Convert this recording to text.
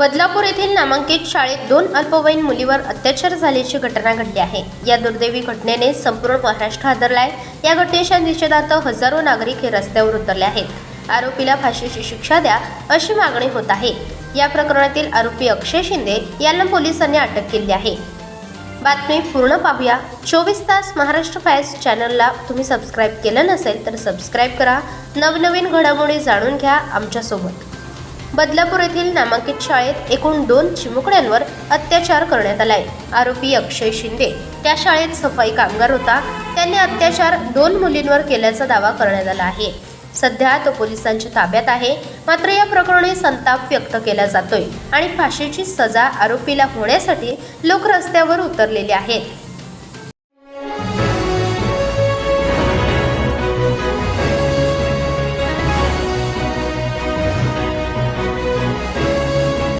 बदलापूर येथील नामांकित शाळेत दोन अल्पवयीन मुलीवर अत्याचार झाल्याची घटना घडली आहे. या दुर्दैवी घटनेने संपूर्ण महाराष्ट्र हादरलाय. या घटनेच्या निषेधार्थ हजारो नागरिक हे रस्त्यावर उतरले आहेत. आरोपीला फाशीची शिक्षा द्या अशी मागणी होत आहे. या प्रकरणातील आरोपी अक्षय शिंदे यांना पोलिसांनी अटक केली आहे. बातमी पूर्ण पाहूया. चोवीस तास महाराष्ट्र फायर्स चॅनलला तुम्ही सबस्क्राईब केलं नसेल तर सबस्क्राईब करा. नवनवीन घडामोडी जाणून घ्या आमच्यासोबत. बदलापूर येथील नामांकित शाळेत एकूण दोन चिमुकड्यांवर अत्याचार करण्यात आलाय. आरोपी अक्षय शिंदे त्या शाळेत सफाई कामगार होता. त्यांनी अत्याचार दोन मुलींवर केल्याचा दावा करण्यात आला आहे. सध्या तो पोलिसांच्या ताब्यात आहे. मात्र या प्रकरणी संताप व्यक्त केला जातोय आणि फाशीची सजा आरोपीला होण्यासाठी लोक रस्त्यावर उतरलेले आहेत.